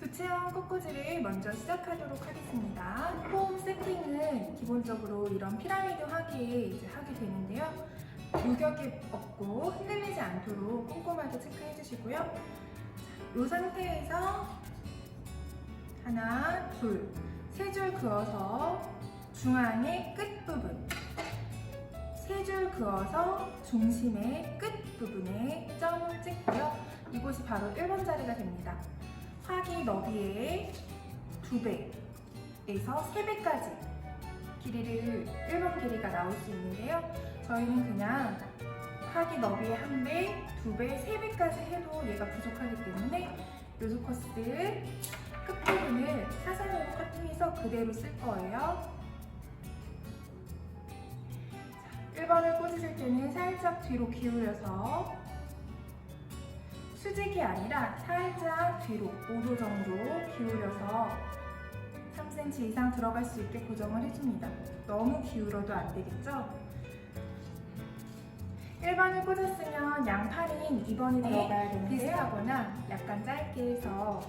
부채형 꽃꽂이를 먼저 시작하도록 하겠습니다. 폼 세팅은 기본적으로 이런 피라미드 하기에 이제 하게 되는데요. 유격이 없고 흔들리지 않도록 꼼꼼하게 체크해 주시고요. 이 상태에서 하나, 둘, 세 줄 그어서 중앙의 끝부분 세 줄 그어서 중심의 끝부분에 점을 찍고요. 이곳이 바로 1번 자리가 됩니다. 화기 너비의 2배에서 3배까지 길이를 1번 길이가 나올 수 있는데요. 저희는 그냥 화기 너비의 1배, 2배, 3배까지 해도 얘가 부족하기 때문에 요소커스 끝부분을 사선으로 커팅해서 그대로 쓸 거예요. 1번을 꽂으실 때는 살짝 뒤로 기울여서 수직이 아니라 살짝 뒤로 5도 정도 기울여서 3cm 이상 들어갈 수 있게 고정을 해줍니다. 너무 기울어도 안 되겠죠? 1번을 꽂았으면 양팔인 2번이 들어가야 되는데요. 비슷하거나 약간 짧게 해서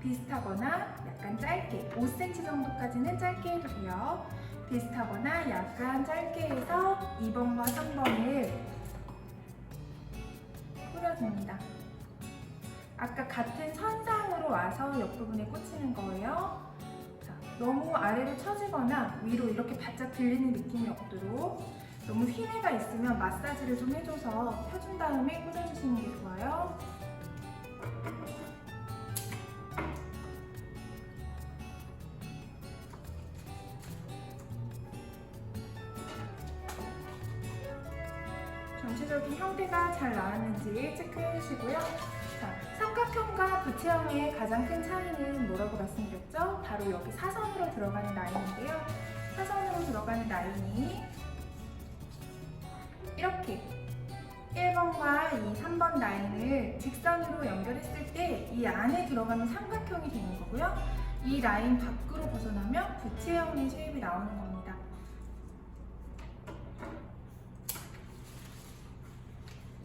비슷하거나 약간 짧게 5cm 정도까지는 짧게 해도 돼요. 비슷하거나 약간 짧게 해서 2번과 3번을 뿌려줍니다. 아까 같은 선상으로 와서 옆부분에 꽂히는 거예요. 자, 너무 아래로 처지거나 위로 이렇게 바짝 들리는 느낌이 없도록 너무 휘내가 있으면 마사지를 좀 해줘서 펴준 다음에 꽂아주시는 게 좋아요. 전체적인 형태가 잘 나왔는지 체크해 주시고요. 자, 삼각형과 부채형의 가장 큰 차이는 뭐라고 말씀드렸죠? 바로 여기 사선으로 들어가는 라인인데요. 사선으로 들어가는 라인이 이렇게 1번과 이 3번 라인을 직선으로 연결했을 때 이 안에 들어가는 삼각형이 되는 거고요. 이 라인 밖으로 벗어나면 부채형의 쉐입이 나오는 겁니다.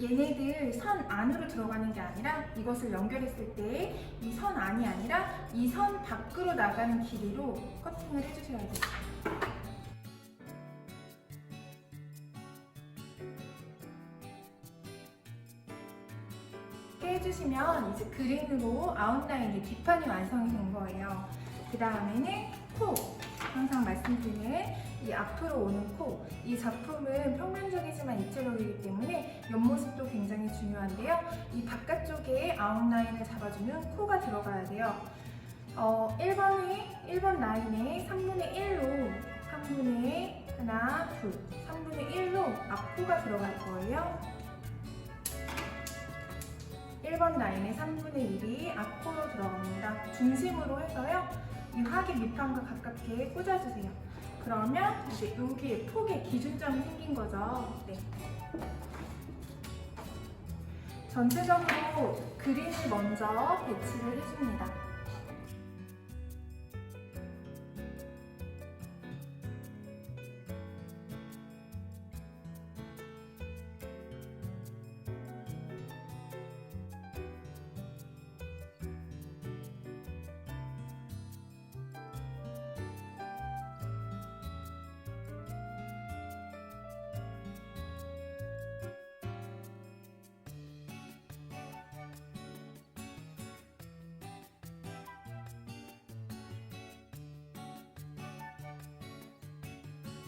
얘네들 선 안으로 들어가는 게 아니라 이것을 연결했을 때 이 선 안이 아니라 이 선 밖으로 나가는 길이로 커팅을 해주셔야 돼요. 이렇게 해주시면 이제 그린으로 아웃라인의 뒷판이 완성이 된 거예요. 그 다음에는 코 항상 말씀드리는 이 앞으로 오는 코. 이 작품은 평면적이지만 입체적이기 때문에 옆모습도 굉장히 중요한데요. 이 바깥쪽에 아웃라인을 잡아주는 코가 들어가야 돼요. 어, 1번에, 1번 라인에 3분의 1로, 3분의 하나, 둘, 3분의 1로 앞코가 들어갈 거예요. 1번 라인에 3분의 1이 앞코로 들어갑니다. 중심으로 해서요. 이 화기 밑판과 가깝게 꽂아주세요. 그러면 이제 여기에 폭에 기준점이 생긴 거죠. 네. 전체적으로 그림을 먼저 배치를 해줍니다.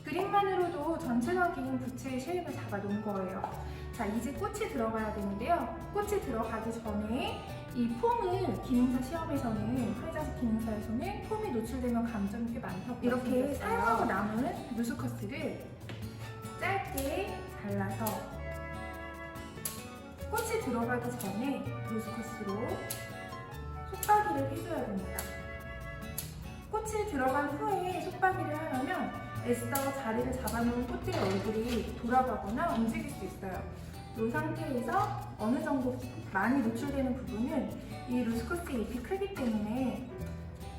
그림만으로도 전체적인 부채의 쉐입을 잡아 놓은 거예요. 자, 이제 꽃이 들어가야 되는데요. 꽃이 들어가기 전에 이 폼을 기능사 시험에서는 활자식 기능사에서는 폼이 노출되면 감점이 꽤 많다고 이렇게. 사용하고 남은 루스커스를 짧게 잘라서 꽃이 들어가기 전에 루스커스로 속박이를 해줘야 됩니다. 꽃이 들어간 후에 속박이를 하려면 애써 자리를 잡아놓은 꽃들의 얼굴이 돌아가거나 움직일 수 있어요. 이 상태에서 어느 정도 많이 노출되는 부분은 이 루스커스 잎이 크기 때문에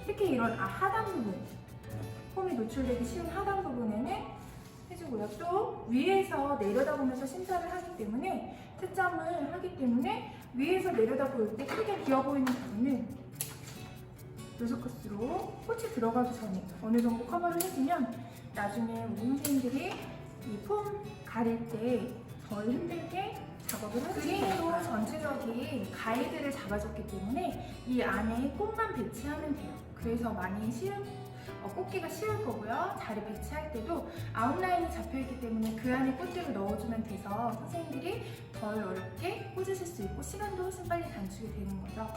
특히 이런 아, 하단 부분, 폼이 노출되기 쉬운 하단 부분에는 해주고 해주시고요. 또 위에서 내려다보면서 심사를 하기 때문에 채점을 하기 때문에 위에서 내려다볼 때 크게 비어 보이는 부분은 루즈코스로 꽃이 들어가기 전에 어느 정도 커버를 해주면 나중에 우리 선생님들이 이 폼 가릴 때 덜 힘들게 작업을 할 수. 그림으로 전체적인 가이드를 잡아줬기 때문에 이 안에 꽃만 배치하면 돼요. 그래서 많이 쉬운 어, 꽂기가 쉬울 거고요. 자리 배치할 때도 아웃라인이 잡혀있기 때문에 그 안에 꽃들을 넣어주면 돼서 선생님들이 덜 어렵게 꽂으실 수 있고 시간도 훨씬 빨리 단축이 되는 거죠.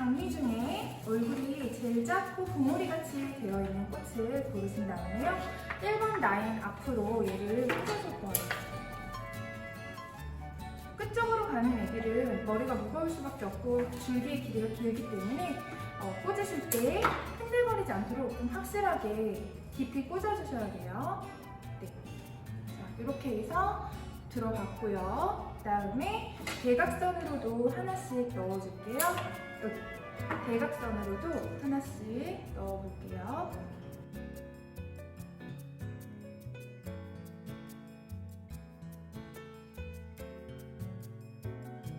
자, 장미 중에 얼굴이 제일 작고 봉우리 같이 되어 있는 꽃을 고르신 다음에요. 1번 라인 앞으로 얘를 꽂아줄 거예요. 끝쪽으로 가는 애들은 머리가 무거울 수밖에 없고 줄기의 길이가 길기 때문에 어, 꽂으실 때 흔들거리지 않도록 좀 확실하게 깊이 꽂아주셔야 돼요. 네. 자, 이렇게 해서 들어갔고요. 그 다음에 대각선으로도 하나씩 넣어줄게요. 여기. 대각선으로도 하나씩 넣어볼게요.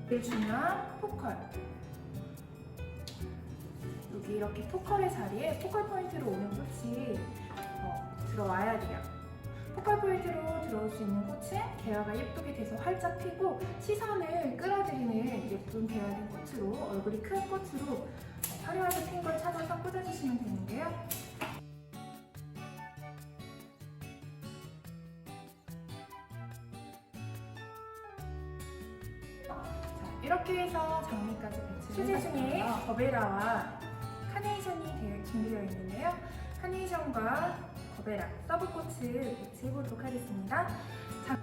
제일 중요한 포컬. 여기 이렇게 포컬의 자리에 포컬 포인트로 오는 꽃이 어, 들어와야 돼요. 포컬 포인트로 수 있는 꽃은 개화가 예쁘게 돼서 활짝 피고 시선을 끌어들이는 예쁜 개화된 꽃으로 얼굴이 큰 꽃으로 화려하게 핀 걸 찾아서 꽂아주시면 되는데요. 자, 이렇게 해서 장미까지 배치를 수제 중에 버베라와 카네이션이 되어- 준비되어 있는데요. 카네이션과 버베라, 서브꽃을 배치해보도록 하겠습니다. 자,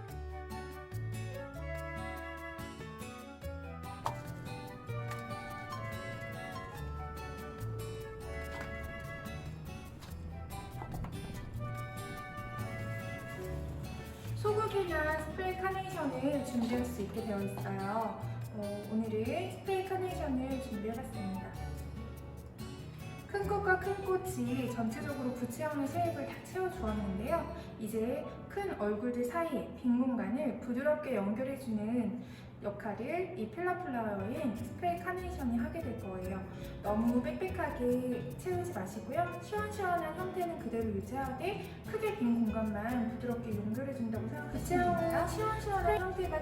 소국이나 스프레이 카네이션을 준비할 수 있게 되어 있어요. 어, 오늘은 스프레이 카네이션을 준비해봤습니다. 큰 꽃과 큰 꽃이 전체적으로 부채형의 쉐입을 다 채워주었는데요. 이제 큰 얼굴들 사이에 빈 공간을 부드럽게 연결해주는 역할을 이 필라플라워인 스프레이 카네이션이 하게 될 거예요. 너무 빽빽하게 채우지 마시고요. 시원시원한 형태는 그대로 유지하되 크게 빈 공간만 부드럽게 연결해준다고 생각하시면 됩니다. 시원시원한 형태가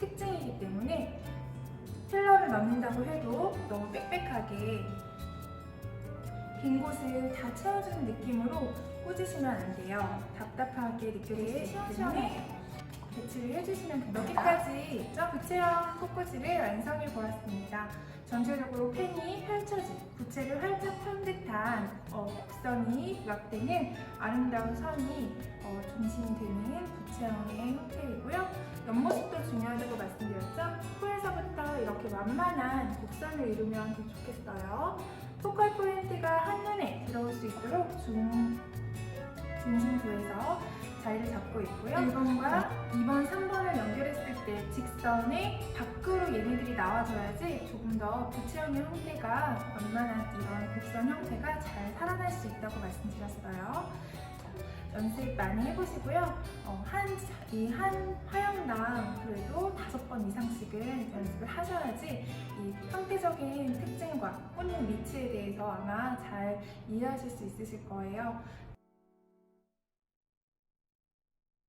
특징이기 때문에 필러를 넣는다고 해도 너무 빽빽하게 빈 곳을 다 채워주는 느낌으로 꽂으시면 안 돼요. 답답하게 느껴지기 때문에 배치를 해주시면 됩니다. 여기까지 저 부채형 꽃꽂이를 완성해 보았습니다. 전체적으로 펜이 펼쳐진 부채를 활짝 편 듯한 어, 곡선이 부각되는 아름다운 선이 어, 중심이 되는 부채형의 형태이고요. 옆모습도 중요하다고 말씀드렸죠? 코에서부터 이렇게 완만한 곡선을 이루면 더 좋겠어요. 포컬 포인트가 한눈에 들어올 수 있도록 중, 자리를 잡고 있고요. 1번과 2번, 3번을 연결했을 때 직선의 밖으로 얘네들이 나와줘야지 조금 더 부채형의 형태가 완만한 이런 곡선 형태가 잘 살아날 수 있다고 말씀드렸어요. 연습 많이 해보시고요. 어, 한, 이 한 화형당 그래도 다섯 번 이상씩은 연습을 하셔야지 이 형태적인 특징과 꽃의 위치에 대해서 아마 잘 이해하실 수 있으실 거예요.